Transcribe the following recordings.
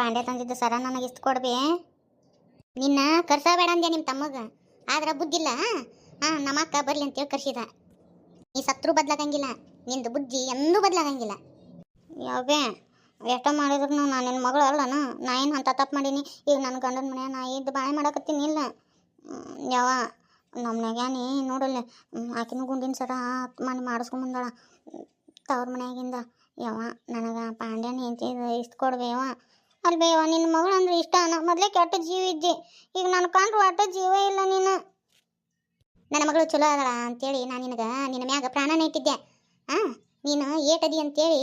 ಪಾಂಡೆ ತಂದಿದ್ದು ಸರ ನನಗೆ ಇಷ್ಟು ಕೊಡ್ಬೇ? ನಿನ್ನ ಕರ್ಸಬೇಡ ಅಂದೆ ನಿಮ್ಮ ತಮ್ಮಗ? ಆದ್ರೆ ಬುದ್ಧಿಲ್ಲ, ಹಾಂ? ನಮ್ಮ ಅಕ್ಕ ಬರ್ಲಿ ಅಂತೇಳಿ ಕರ್ಸಿದ. ನೀ ಸತ್ರು ಬದ್ಲಾಗಂಗಿಲ್ಲ, ನಿಂದು ಬುದ್ಧಿ ಎಂದೂ ಬದ್ಲಾಗಂಗಿಲ್ಲ. ಯಾವೇ ಎಷ್ಟೋ ಮಾಡಿದ್ರು ನಾನು ನಿನ್ನ ಮಗಳು ಅಲ್ಲನ? ನಾ ಏನು ಅಂತ ತಪ್ಪು ಮಾಡೀನಿ? ಈಗ ನನ್ನ ಗಂಡನ ಮನೆ ನಾ ಇದ್ದು ಬಾಳೆ ಮಾಡಕತ್ತೀನಿ ಇಲ್ಲ ಯಾವ ನಮ್ಮ ಮನ್ಯಾಗ್ಯಾನಿ ನೋಡಲ್ಲ ಆಕಿನೂ ಗುಂಡಿನ ಸರ ಮನೆ ಮಾಡಿಸ್ಕೊಂಬಂದಾಳ ತವ್ರ ಮನ್ಯಾಗಿಂದ ಯಾವ ನನಗೆ ಪಾಂಡ್ಯನ ಇಷ್ಟ ಇಷ್ಟು ಕೊಡ್ಬೇವ ಅಲ್ಲಿ ಬೇವ, ನಿನ್ನ ಮಗಳು ಅಂದ್ರೆ ಇಷ್ಟ. ನಾ ಮೊದಲೇ ಕೆಟ್ಟ ಜೀವ ಇದ್ದೆ. ಈಗ ನಾನು ಕಂಡ್ರು ಒಟ್ಟ ಜೀವ ಇಲ್ಲ ನೀನು. ನನ್ನ ಮಗಳು ಚಲೋ ಅದಳ ಅಂತೇಳಿ ನಾನು ನಿನಗೆ ನಿನ್ನ ಮ್ಯಾಗ ಪ್ರಾಣನ ಇಟ್ಟಿದ್ದೆ ಹಾಂ ನೀನು ಏಟದಿ ಅಂತೇಳಿ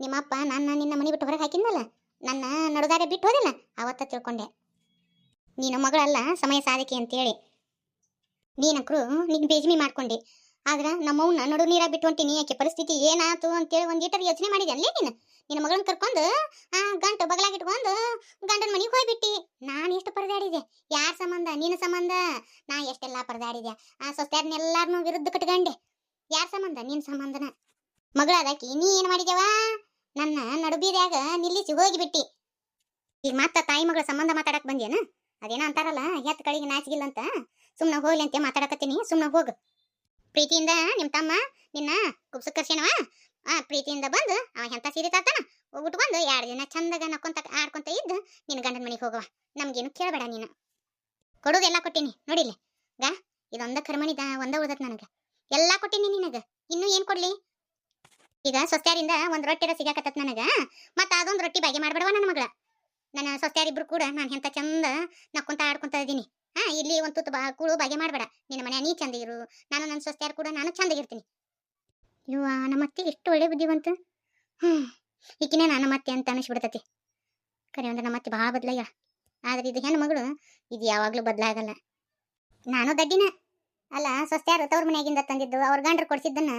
ನಿಮ್ಮಪ್ಪ ನನ್ನ ನಿನ್ನ ಮನೆ ಬಿಟ್ಟು ಹೊರಗೆ ಹಾಕಿದ್ನಲ್ಲ, ನನ್ನ ನಡುದಾರೆ ಬಿಟ್ಟು ಹೋದಿಲ್ಲ, ಅವತ್ತ ತಿಳ್ಕೊಂಡೆ. ನೀನು ಮಗಳಲ್ಲ, ಸಮಯ ಸಾಧಕಿ ಅಂತೇಳಿ. ನೀನಕ್ರು ನಿನ್ ಬೇಜ್ಮಿ ಮಾಡ್ಕೊಂಡೆ. ಆದ್ರೆ ನಮ್ಮವ್ನ ನಡು ನೀರಾಗ ಬಿಟ್ಟು ಹೊಂಟೀನಿ, ಯಾಕೆ ಪರಿಸ್ಥಿತಿ ಏನಾಯ್ತು ಅಂತೇಳಿ ಒಂದು ಈಟರ್ ಯೋಚನೆ ಮಾಡಿದೆ ಅಲ್ಲೇ ನೀನು, ನಿನ್ನ ಮಗಳನ್ನ ಕರ್ಕೊಂಡು, ಆ, ಗಂಟು ಬಗಲಾಗಿಟ್ಕೊಂಡು ಗಂಡನ ಮನೆಗೆ ಹೋಗ್ಬಿಟ್ಟಿ. ನಾನು ಎಷ್ಟು ಪರದಾಡಿದೆ? ಯಾರ ಸಂಬಂಧ? ನಿನ್ನ ಸಂಬಂಧ? ನಾ ಎಷ್ಟೆಲ್ಲ ಪರದಾಡಿದೆ? ಆ ಸೊಸ್ತ್ಯಾರನ್ನೆಲ್ಲಾರನು ವಿರುದ್ಧ ಕಟ್ಕಂಡೆ. ಯಾರ ಸಂಬಂಧ? ನಿನ್ನ ಸಂಬಂಧನ. ಮಗಳಾದಾಕಿ, ನೀ ಏನು ಮಾಡಿದೆವಾ ನನ್ನ ನಡುಬೀರ್ಯಾಗ ನಿಲ್ಲಿಸಿ ಹೋಗಿಬಿಟ್ಟಿ. ಈಗ ಮತ್ತ ತಾಯಿ ಮಗಳ ಸಂಬಂಧ ಮಾತಾಡಕ್ ಬಂದ್ಯಾನ? ಅದೇನೋ ಅಂತಾರಲ್ಲ ಹೆತ್ತ ಕಳಿಗೆ ನಾಚಿಗಿಲ್ಲ ಅಂತ? ಸುಮ್ಮನೆ ಹೋಗ್ಲಿ ಅಂತ ಮಾತಾಡಕತ್ತೀನಿ? ಸುಮ್ಮನೆ ಹೋಗು. ಪ್ರೀತಿಯಿಂದ ನಿಮ್ಮ ತಮ್ಮ ನಿನ್ನ ಕುಬ್ಸು ಕರ್ಸೇನವ ಆ, ಪ್ರೀತಿಯಿಂದ ಬಂದು ಅವ ಎಂಥ ಸೀರೆ ತಾತಾನ ಉಟ್ಕೊಂಡು ಎರಡು ದಿನ ಚಂದಾಗ ನಕ್ಕೊಂತ ಆಡ್ಕೊಂತ ಇದ್ದು ನಿನ್ನ ಗಂಡನ ಮನೆಗೆ ಹೋಗವ. ನಮ್ಗೇನು ಕೇಳಬೇಡ ನೀನು. ಕೊಡೋದೆಲ್ಲ ಕೊಟ್ಟಿನಿ, ನೋಡಿಲ್ಲ? ಗಾ, ಇದೊಂದ ಕರ್ಮಣಿದ ಒಂದ ಉಳ್ದತ್ ನನಗೆ. ಎಲ್ಲ ಕೊಟ್ಟಿನಿ ನಿನಗ. ಇನ್ನೂ ಏನು ಕೊಡ್ಲಿ? ಈಗ ಸೊಸ್ತ್ಯಾರಿಂದ ಒಂದು ರೊಟ್ಟಿರ ಸಿಗಾಕತ್ತತ್ ನನಗೆ. ಮತ್ತೆ ಅದೊಂದು ರೊಟ್ಟಿ ಬಾಗಿ ಮಾಡ್ಬೇಡವ ನನ್ನ ಮಗಳ. ನನ್ನ ಸೊಸ್ತ್ಯಾರಿಬ್ರು ಕೂಡ ನಾನು ಹೆಂತ ಚಂದ ನಕ್ಕೊಂತ ಆಡ್ಕೊಂತ ಇದ್ದೀನಿ ಹಾ, ಇಲ್ಲಿ ಒಂದು ತುತ್ತು ಬಾ ಕೂಳು ಬಗೆ ಮಾಡಬೇಡ. ನಿನ್ನ ಮನೆ ನೀ ಚಂದ ಇರು. ನಾನು ನನ್ನ ಸೊಸ್ತ್ಯಾರು ಕೂಡ ನಾನು ಚಂದಾಗಿರ್ತೀನಿ ಇವ ನಮ್ಮ ಅತ್ತೆ ಎಷ್ಟು ಒಳ್ಳೆ ಬುದ್ಧಿವಂತ ಹ್ಮ್, ಈಕಿನೇ ನಾನು ಮತ್ತೆ ಅಂತ ಅನಿಸ್ಬಿಡ್ತತಿ. ಕರೆ ಅಂದ್ರೆ ನಮ್ಮ ಅತ್ತೆ ಭಾಳ ಬದ್ಲಾಗ್ಯ ಆದ್ರೆ ಇದು ಹೆಣ್ಣು ಮಗಳು, ಇದು ಯಾವಾಗಲೂ ಬದಲಾಗಲ್ಲ. ನಾನು ದಡ್ಡಿನ. ಅಲ್ಲ ಸೊಸ್ತ್ಯಾರು ತವ್ರ ಮನೆಯಾಗಿಂದ ತಂದಿದ್ದು, ಅವ್ರ ಗಂಡ್ರು ಕೊಡ್ಸಿದ್ದನ್ನ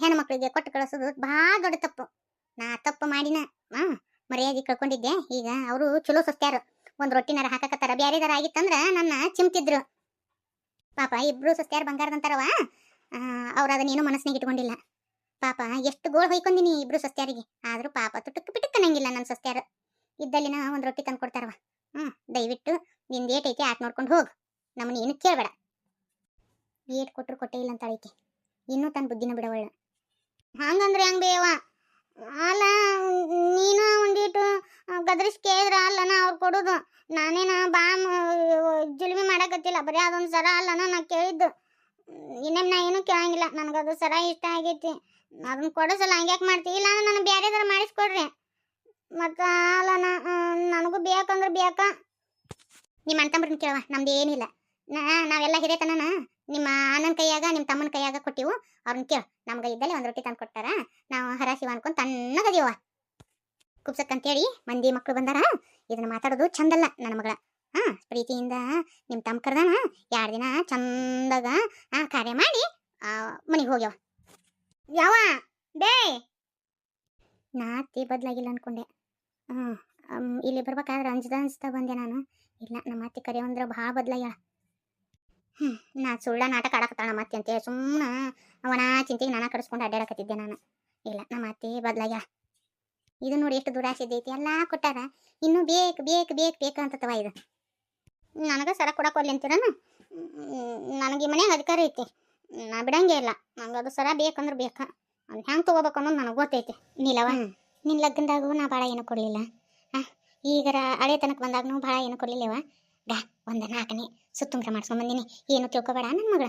ಹೆಣ್ಣು ಮಕ್ಕಳಿಗೆ ಕೊಟ್ಟು ಕಳಿಸೋದು ಭಾಳ ದೊಡ್ಡ ತಪ್ಪು. ನಾ ತಪ್ಪು ಮಾಡಿನ, ಹಾ, ಮರ್ಯಾದೆ ಕಳ್ಕೊಂಡಿದ್ದೆ. ಈಗ ಅವರು ಚಲೋ ಸೊಸ್ತ್ಯಾರು ಒಂದು ರೊಟ್ಟಿನಾರ ಹಾಕಕತ್ತಾರ. ಬ್ಯಾರೆದಾರ ಆಗಿತ್ತಂದ್ರ ನನ್ನ ಚಿಮ್ತಿದ್ರು. ಪಾಪ ಇಬ್ರು ಸೊಸ್ತ್ಯಾರು ಬಂಗಾರದಂತಾರವ ಅವ್ರ ಅದನ್ನೇನು ಮನಸ್ಸಿನಾಗ ಇಟ್ಕೊಂಡಿಲ್ಲ. ಪಾಪ ಎಷ್ಟು ಗೋಳ್ ಹೊಯ್ಕೊಂಡಿನಿ ಇಬ್ರು ಸೊಸ್ತ್ಯಾರಿಗೆ. ಆದ್ರೂ ಪಾಪ ತುಟುಕ್ ಬಿಟಕ್ ಅನ್ನಂಗಿಲ್ಲ ನನ್ನ ಸೊಸ್ತ್ಯಾರು. ಇದ್ದಲ್ಲಿನ ಒಂದು ರೊಟ್ಟಿ ತಂದು ಕೊಡ್ತಾರವ. ಹ್ಞೂ ದಯವಿಟ್ಟು ನಿಂದ ಏಟ್ ಐತಿ ಆಟ್ ನೋಡ್ಕೊಂಡು ಹೋಗು. ನಮ್ಮನ್ನ ಏನು ಕೇಳಬೇಡ. ಏಟ್ ಕೊಟ್ಟರು ಕೊಟ್ಟೇ ಇಲ್ಲ ಅಂತ ಐತಿ ಇನ್ನೂ ತನ್ನ ಬುದ್ಧಿನ ಬಿಡವಳ್ಳ. ಹಂಗಂದ್ರೆ ಹೆಂಗ್ ಬೇವ? ಅಲ್ಲ, ನೀನು ಒಂದಿಟ್ಟು ಗದ್ರಿಸ್ ಕೇಳಿದ್ರ, ಅಲ್ಲನ ಅವ್ರು ಕೊಡೋದು. ನಾನೇನ ಬಾ ಜುಲ್ಮಿ ಮಾಡಕತ್ತಿಲ್ಲ ಬರೀ ಅದೊಂದು ಸರ ಅಲ್ಲನ ನಾ ಕೇಳಿದ್ದು. ಇನ್ನೇನು ನಾ ಏನೂ ಕೇಳಂಗಿಲ್ಲ. ನನಗದು ಸರ ಇಷ್ಟ ಆಗೈತಿ. ಅದನ್ನ ಕೊಡಿಸಲ್ಲ ಹಂಗ್ಯಾಕೆ ಮಾಡ್ತೀವಿ ಇಲ್ಲ ಅಂದ್ರೆ ಬೇರೆ ಥರ ಮಾಡಿಸ್ಕೊಡ್ರಿ. ಮತ್ತು ಅಲ್ಲನ ನನಗೂ ಬೇಕಂದ್ರೆ ಬೇಕ ನಿಮ್ಮ ಅಣ್ಣ ತಮ್ಮರನ್ನ ಕೇಳವ ನಮ್ದು ಏನಿಲ್ಲ. ನಾ, ನಾವೆಲ್ಲ ಹಿರೇತನನ ನಿಮ್ಮ ಅಣ್ಣನ ಕೈಯಾಗ ನಿಮ್ಮ ತಮ್ಮನ ಕೈಯಾಗ ಕೊಟ್ಟಿವು. ಅವ್ರನ್ನ ಕೇಳು. ನಮ್ಗೆ ಇದ್ದಲ್ಲಿ ಒಂದು ರೊಟ್ಟಿ ತಂದು ಕೊಟ್ಟಾರ. ನಾವು ಹರಾಶಿವ ಅನ್ಕೊಂಡು ತಣ್ಣಗದೀವ ಕುಬ್ಸಕ್ಕಂತೇಳಿ ಮಂದಿ ಮಕ್ಕಳು ಬಂದಾರ, ಇದನ್ನ ಮಾತಾಡೋದು ಚಂದಲ್ಲ ನನ್ನ ಮಗಳ. ಹಾ, ಪ್ರೀತಿಯಿಂದ ನಿಮ್ಮ ತಮ್ಮ ಕರ್ದಾನ ಎರಡು ದಿನ ಚಂದಾಗ ಕಾರ್ಯ ಮಾಡಿ ಮನೆಗೆ ಹೋಗ್ಯವ. ಯಾವ, ಬೇ! ನಾತಿ ಬದಲಾಗಿಲ್ಲ ಅನ್ಕೊಂಡೆ. ಹಾಂ ಇಲ್ಲಿ ಬರ್ಬೇಕಾದ್ರೆ ಅಂಜದ ಅನ್ಸ್ತಾ ಬಂದೆ ನಾನು. ಇಲ್ಲ, ನಮ್ಮ ಅತ್ತೆ ಕರೆಯವಂದ್ರೆ ಭಾಳ ಬದಲಾಗ್ಯಾಳ. ಹ್ಞೂ ನಾ ಸುಳ್ಳ ನಾಟಕ ಆಡಕತ್ತಾಳ ನಮ್ಮ ಅತ್ತೆ ಅಂತೇಳಿ ಸುಮ್ಮನೆ ಅವನ ಚಿಂತೆಗೆ ನಾನು ಕಡಿಸ್ಕೊಂಡು ಅಡ್ಡಾಡಕತ್ತಿದ್ದೆ ನಾನು. ಇಲ್ಲ, ನಮ್ಮ ಅತ್ತೆ ಬದಲಾಗ್ಯಾಳ. ಇದು ನೋಡಿ ಎಷ್ಟು ದುರಾಸೆ ಐತಿ. ಎಲ್ಲ ಕೊಟ್ಟಾರ. ಇನ್ನೂ ಬೇಕು ಬೇಕು ಬೇಕು ಬೇಕು ಅಂತತವ ಇದು. ನನಗೆ ಸರ ಕೊಡಕ್ಕೆ ಒಲ್ಲೆ ಅಂತೀರನ? ನನಗೆ ಮನ್ಯಾಗ ಅಧಿಕಾರ ಐತಿ. ನಾ ಬಿಡಂಗೇ ಇಲ್ಲ. ನಂಗೆ ಅದು ಸರ ಬೇಕಂದ್ರೆ ಬೇಕಾ. ಅದು ಹೆಂಗೆ ತೊಗೋಬೇಕು ಅನ್ನೋದು ನನಗೆ ಗೊತ್ತೈತಿ. ನೀಲವ ನಿನ್ನ ಲಗ್ನದಾಗೂ ನಾ ಭಾಳ ಏನೂ ಕೊಡಲಿಲ್ಲ. ಹಾಂ ಈಗರ ಹಳೆ ತನಕ ಬಂದಾಗೂ ಭಾಳ ಏನೂ ಕೊಡಲಿಲ್ಲವ. ಗಾ ಒಂದು ನಾಲ್ಕನೇ ಸುತ್ತುಂಗ್ರ ಮಾಡ್ಸ್ಕೊಂಬಂದಿನಿ ಏನು ತಿಳ್ಕೊಬೇಡ ನನ್ನ ಮಗಳ.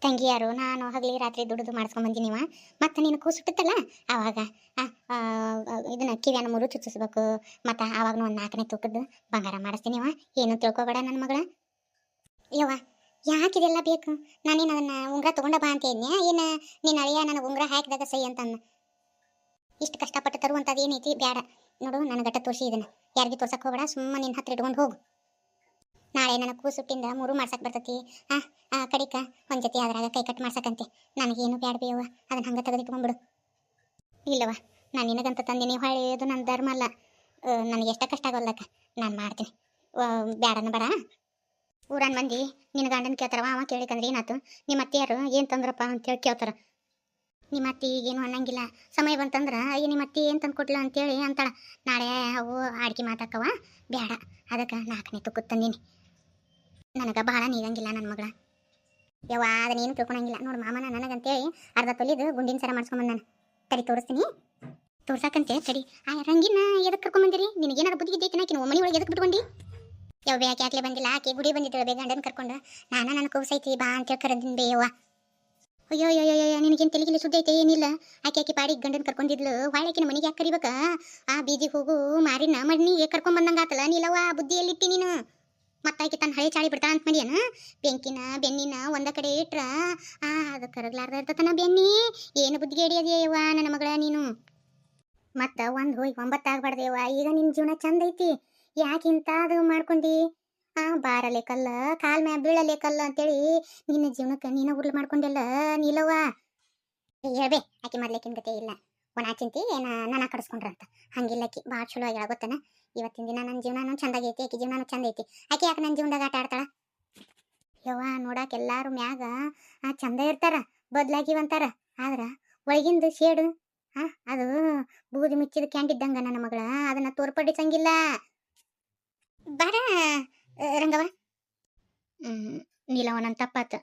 ತಂಗಿಯಾರು ನಾನು ಹಗಲಿ ರಾತ್ರಿ ದುಡಿದು ಮಾಡ್ಸ್ಕೊಂಬಂದಿನಿವ ಮತ್ತು ನೀನು ಕೂಸುಟ್ಟತ್ತಲ್ಲ ಆವಾಗ? ಆ, ಆ, ಇದನ್ನ ಕಿವಿಯನ್ನು ಮುರು ಚುಚ್ಚಿಸ್ಬೇಕು. ಮತ್ತು ಆವಾಗನು ಒಂದು ನಾಲ್ಕನೇ ತೂಕದ್ದು ಬಂಗಾರ ಮಾಡಿಸ್ತೀನಿವ. ಏನು ತಿಳ್ಕೊಬೇಡ ನನ್ನ ಮಗಳ. ಯವ್ವ ಯಾಕೆ ಇದೆಲ್ಲ ಬೇಕು? ನಾನೇನು ಅದನ್ನ ಉಂಗ್ರ ತಗೊಂಡ ಬಾ ಅಂತ ಇದ್ನ್ಯಾ? ಏನು ನೀನು ಅಳಿಯ ನನಗೆ ಉಂಗ್ರ ಹಾಕಿದಾಗ ಸೈ ಅಂತಂದ? ಇಷ್ಟು ಕಷ್ಟಪಟ್ಟು ತರುವಂಥದ್ದು ಏನೈತಿ? ಬೇಡ ನೋಡು ನನ್ನ ಗಟ್ಟ ತೋರಿಸಿ ಇದನ್ನ. ಯಾರಿಗೆ ತೋರ್ಸಕ್ಕೆ ಹೋಗಬೇಡ ಸುಮ್ಮನೆ ನಿನ್ನ ಹತ್ರ ಇಟ್ಕೊಂಡು ಹೋಗು. ನಾಳೆ ನನ್ನ ಕೂಸುಟ್ಟಿಂದ ಮೂರು ಮಾಡ್ಸಕ್ ಬರ್ತೈತಿ. ಆ ಆ, ಕಡಿಕ, ಒಂದ್ ಜೊತೆ ಅದ್ರಾಗ ಕೈ ಕಟ್ ಮಾಡ್ಸಕಂತೆ. ನನಗೇನು ಬ್ಯಾಡ ಬೇಯವ್ವ ಅದನ್ನ ಹಂಗ ತೆಗೆದಿಟ್ಕೊಂಡ್ಬಿಡು ಇಲ್ಲವ ನಾನು ನಿನಗಂತ ತಂದಿನಿ ಹೊಳೆಯೋದು ನನ್ನ ಧರ್ಮ ಅಲ್ಲ. ನನಗೆ ಎಷ್ಟ ಕಷ್ಟ ಆಗೋಲ್ಲಕ್ಕ ನಾನು ಮಾಡ್ತೀನಿ. ಬ್ಯಾಡನ ಬೇಡ. ಊರನ್ ಮಂದಿ ನಿನ್ನ ಗಂಡನ ಕೇಳ್ತಾರವ ಅವ ಕೇಳಿಕಂದ್ರೆ ಏನಾತು? ನಿಮ್ಮ ಅತ್ತೆಯಾರು ಏನು ತಂದ್ರಪ್ಪ ಅಂತೇಳಿ ಕೇಳ್ತಾರ. ನಿಮ್ಮ ಅತ್ತಿ ಈಗೇನು ಅನ್ನಂಗಿಲ್ಲ. ಸಮಯ ಬಂತಂದ್ರೆ, ಅಯ್ಯ, ನಿಮ್ಮ ಅತ್ತಿ ಏನು ತಂದು ಕೊಟ್ಲ ಅಂತೇಳಿ ಅಂತಾಳ. ನಾಳೆ ಅವು ಆಡ್ಕಿ ಮಾತಾಕವ. ಬೇಡ ಅದಕ್ಕೆ ನಾಲ್ಕನೇ ತಂದೀನಿ. ನನಗೆ ಬಹಳ ನೀಗಂಗಿಲ್ಲ ನನ್ನ ಮಗಳ. ಯವ್ವ ಅದನ್ನೇನು ತಿಳ್ಕೊಳಂಗಿಲ್ಲ. ನೋಡು ಮಾಮನ ನನಗಂತೇಳಿ ಅರ್ಧ ತೊಲಿದು ಗುಂಡಿನ ಸರ ಬಂದನ. ನಾನು ತಡಿ ತೋರಿಸ್ತೀನಿ. ತೋರ್ಸಕ್ಕಂತೆ ತಡಿ. ಆ ರಂಗಿನ ಎದಕ್ಕೆ ಕರ್ಕೊಂಬಂದಿರಿ ನಿನಗೇನಾರು ಬುದ್ಧಿ ಇದ್ದೈತೆ ನಾಕಿನ ಮನೆ ಒಳಗೆ ಎದಕ್ಕೆ ಬಿಟ್ಕೊಂಡಿ? ಯಾವ ಯಾಕೆ ಆಕಲೇ ಬಂದಿಲ್ಲ, ಆಕೆ ಗುಡಿ ಬಂದಿದ್ದಳು ಬೇ ಗಂಡನ ಕರ್ಕೊಂಡು. ನಾನ ನನ್ನ ಕೂಸೈತಿ ಬಾ ಅಂತೇಳಿ ಕರೆದಿನ ಬೇ ಯವ್ವ. ಅಯ್ಯೋ ಅಯ್ಯೋ ಅಯ್ಯೋ ನಿನಗೇನು ತಲೆಗಿಲಿ ಸುದ್ದಿ ಐತೆ, ಏನಿಲ್ಲ? ಆಕೆ ಆಕೆ ಪಾಡಿ ಗಂಡನ ಕರ್ಕೊಂಡಿದ್ಲು. ಹೊಳಕಿನ ಮನೆಗೆ ಯಾಕೆ ಕರಿಬೇಕ? ಆ ಬೀದಿಗೆ ಹೋಗು, ಮಾರಿನ ಮಣ್ಣಿಗೆ ಕರ್ಕೊಂಡ್ ಬಂದಂಗ ಆತಲ್ಲ ನೀಲವ್ವ ಬುದ್ಧಿ ಎಲ್ಲಿಟ್ಟಿ ನೀನು. ಮತ್ತಾಕಿ ತನ್ನ ಹಳೆ ಚಾಳಿ ಬಿಡ್ತಾಳ ಅಂತ ಮಾಡ್ಯಾನ? ಬೆಂಕಿನ, ಬೆನ್ನಿನ ಒಂದ ಕಡೆ ಇಟ್ರ, ಆ, ಅದು ಕರಗ್ಲಾರ್ದ ಇರ್ತತನ ಬೆನ್ನಿ. ಏನು ಬುದ್ಧಿಗೆ ಹಿಡಿಯದೇವ ನನ್ನ ಮಗಳ ನೀನು? ಮತ್ತ ಒಂದ್ ಹೋಗಿ ಒಂಬತ್ತಾಗ್ಬಾರ್ದೇವ ಈಗ ನಿನ್ ಜೀವನ ಚಂದ ಐತಿ. ಯಾಕಿಂತ ಅದು ಮಾಡ್ಕೊಂಡಿ? ಆ, ಬಾರಲೆ ಕಲ್ಲ, ಕಾಲ್ ಮ್ಯಾ ಬೀಳಲೆ ಕಲ್ಲ ಅಂತೇಳಿ ನಿನ್ನ ಜೀವನಕ್ಕೆ ನೀನ ಉರ್ಲು ಮಾಡ್ಕೊಂಡೆಲ್ಲ ನೀಲವ್ವ. ಹೇಳ್ಬೇ, ಆಕಿ ಮಾಡ್ಲಿಕ್ಕಿನ ಗತೆ ಇಲ್ಲ. ಒಣ ಚಿಂತಿ ಏನ ನನ್ನ ಕಡಿಸ್ಕೊಂಡ್ರಂತ ಹಂಗಿಲ್ಲ ಆಕಿ, ಭಾಳ ಚಲೋ ಆಗ್ಯಾಳ, ಗೊತ್ತನ? ಇವತ್ತಿನ ದಿನ ನನ್ನ ಜೀವನನೂ ಚಂದಾಗೈತಿ, ಆಕೆ ಜೀವನನೂ ಚಂದ ಐತಿ ಆಕೆ ಯಾಕೆ ನನ್ನ ಜೀವನದಾಗ ಆಟ ಆಡ್ತಾಳ? ಯವ್ವ, ನೋಡಾಕ ಎಲ್ಲಾರು ಮ್ಯಾಗ, ಆ, ಚಂದ ಇರ್ತಾರ ಬದಲಾಗಿವಂತಾರ ಆದ್ರ ಒಳಗಿಂದು ಶೇಡು, ಆ, ಅದು ಬೂದಿ ಮುಚ್ಚಿದ ಕ್ಯಾಂಡಿದ್ದಂಗ ನನ್ನ ಮಗಳ, ಅದನ್ನ ತೋರ್ಪಡಿಸಂಗಿಲ್ಲ. ಬಾರ ರಂಗವ ನೀಲವ ನನ್ನ ತಪ್ಪಾತ.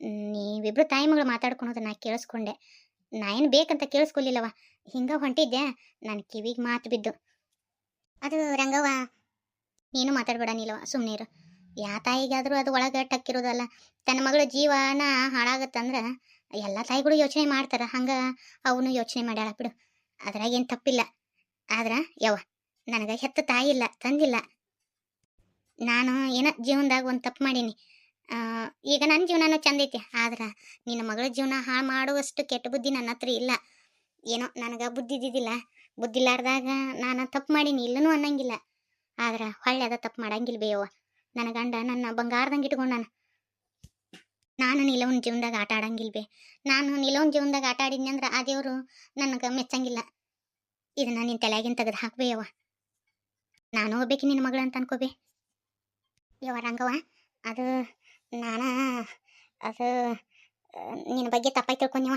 ನೀವಿಬ್ರು ತಾಯಿ ಮಗಳು ಮಾತಾಡ್ಕೊಳೋದನ್ನ ಕೇಳಿಸ್ಕೊಂಡೆ. ನಾ ಏನು ಬೇಕಂತ ಕೇಳಿಸ್ಕೊಲಿಲ್ಲವ. ಹಿಂಗ ಹೊಂಟಿದ್ದೆ. ನನ್ನ ಕಿವಿಗೆ ಮಾತು ಬಿದ್ದು. ಅದು ರಂಗವ್ವ, ನೀನು ಮಾತಾಡ್ಬೇಡ ನೀಲವ ಸುಮ್ಮನೆ ಇರು. ಯಾ ತಾಯಿಗಾದ್ರೂ ಅದು ಒಳಗೆ ಟಕ್ಕಿರೋದಲ್ಲ. ತನ್ನ ಮಗಳ ಜೀವನ ಹಾಳಾಗತ್ತಂದ್ರೆ ಎಲ್ಲ ತಾಯಿಗಳು ಯೋಚನೆ ಮಾಡ್ತಾರ. ಹಂಗ ಅವನು ಯೋಚನೆ ಮಾಡ್ಯಾಳ ಬಿಡು. ಅದ್ರಾಗ ಏನು ತಪ್ಪಿಲ್ಲ. ಆದ್ರ ಯವ್ವ, ನನಗೆ ಹೆತ್ತ ತಾಯಿ ಇಲ್ಲ, ತಂದಿಲ್ಲ. ನಾನು ಏನ ಜೀವನದಾಗ ಒಂದು ತಪ್ಪು ಮಾಡೀನಿ. ಈಗ ನನ್ನ ಜೀವನನೂ ಚಂದ ಐತಿ, ಆದ್ರೆ ನಿನ್ನ ಮಗಳ ಜೀವನ ಹಾಳು ಮಾಡುವಷ್ಟು ಕೆಟ್ಟ ಬುದ್ಧಿ ನನ್ನ ಹತ್ರ ಇಲ್ಲ. ಏನೋ ನನಗೆ ಬುದ್ಧಿ ಇದ್ದಿದ್ದಿಲ್ಲ, ಬುದ್ಧಿ ಇಲ್ಲಾರ್ದಾಗ ನಾನು ತಪ್ಪು ಮಾಡೀನಿ, ಇಲ್ಲನೂ ಅನ್ನಂಗಿಲ್ಲ. ಆದ್ರೆ ಹೊಳ್ಳೆ ಅದ ತಪ್ಪು ಮಾಡಂಗಿಲ್ಲ ಬೇಯವ್ವ ನನ್ನ ಗಂಡ ನನ್ನ ಬಂಗಾರದಂಗೆ ಇಟ್ಕೊಂಡು ನಾನು ನಿಲವನ್ ಜೀವನದಾಗ ಆಟ ಆಡಂಗಿಲ್ಲ ಬೇ. ನಾನು ನಿಲವನ ಜೀವನದಾಗ ಆಟ ಆಡಿದ್ನಿ ಅಂದ್ರೆ ಆ ದೇವರು ನನಗೆ ಮೆಚ್ಚಂಗಿಲ್ಲ. ಇದನ್ನ ನಿನ್ನ ತಲೆಯಾಗಿನ ತೆಗೆದು ಹಾಕ್ಬೇಯವ್ವ ನಾನು ಹೋಗ್ಬೇಕು ನಿನ್ನ ಮಗಳಂತ ಅನ್ಕೋಬೇ ಯವ್ವ ರಂಗವ್ವ, ಅದು ನಾನು, ಅದು ನಿನ್ನ ಬಗ್ಗೆ ತಪ್ಪಾಗಿ ತಿಳ್ಕೊಂಡ್ಯವ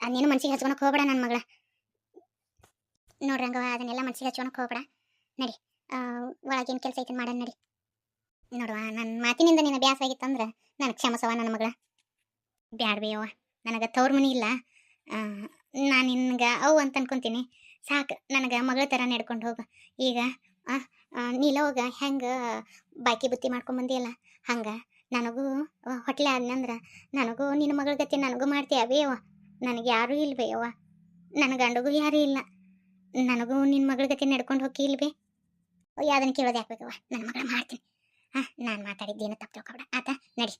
ನೀನು ಮನ್ಸಿಗೆ ಹಚ್ಕೊಳಕ್ ಹೋಗ್ಬೇಡ ನನ್ನ ಮಗಳ. ನೋಡ್ರಂಗ ಅದನ್ನೆಲ್ಲ ಮನ್ಸಿಗೆ ಹಚ್ಕೊಳಕ್ ಹೋಗ್ಬೇಡ. ನಡಿ ಒಳಗೇನು ಕೆಲಸ ಐತೆ ಮಾಡೋಣ ನಡಿ. ನೋಡುವ ನನ್ನ ಮಾತಿನಿಂದ ನಿನ್ನ ಬ್ಯಾಸ ಆಗಿತ್ತಂದ್ರೆ ನನಗೆ ಕ್ಷಮಸವ ನನ್ನ ಮಗಳ. ಬ್ಯಾಡ ಬೇಯವ್ವ ನನಗೆ ತವ್ರ ಮನಿ ಇಲ್ಲ. ನಾನು ನಿನ್ಗೆ ಅವು ಅಂತ ಅನ್ಕೊಂತೀನಿ. ಸಾಕು, ನನಗೆ ಮಗಳ ಥರ ನಡ್ಕೊಂಡು ಹೋಗು. ಈಗ ನೀಲೋಗ ಹೆಂಗೆ ಬಾಕಿ ಬುತ್ತಿ ಮಾಡ್ಕೊಂಬಂದಿಯಲ್ಲ ಹಂಗೆ. ನನಗೂ ಹೊಟ್ಲೆ ಆದ್ನಂದ್ರೆ ನನಗೂ, ನಿನ್ನ ಮಗಳ ಗತಿ ನನಗೂ ಮಾಡ್ತೀಯ ಬೇಯವ್ವ ನನಗೆ ಯಾರೂ ಇಲ್ಲ ಬೇಯವ್ವ ನನ್ನ ಗಂಡಗೂ ಯಾರೂ ಇಲ್ಲ. ನನಗೂ ನಿನ್ನ ಮಗಳ ಗತಿ ನಡ್ಕೊಂಡು ಹೋಗಿ ಇಲ್ವೇ ಅದನ್ನ ಕೇಳೋದು ಯಾಕೆ ಬೇಕವ ನನ್ನ ಮಗಳ ಮಾಡ್ತೀನಿ. ಹಾಂ, ನಾನು ಮಾತಾಡಿದ್ದೇನು ತಪ್ಪು ತಿಳ್ಕೊಬೇಡ. ಆತ, ನಡಿ.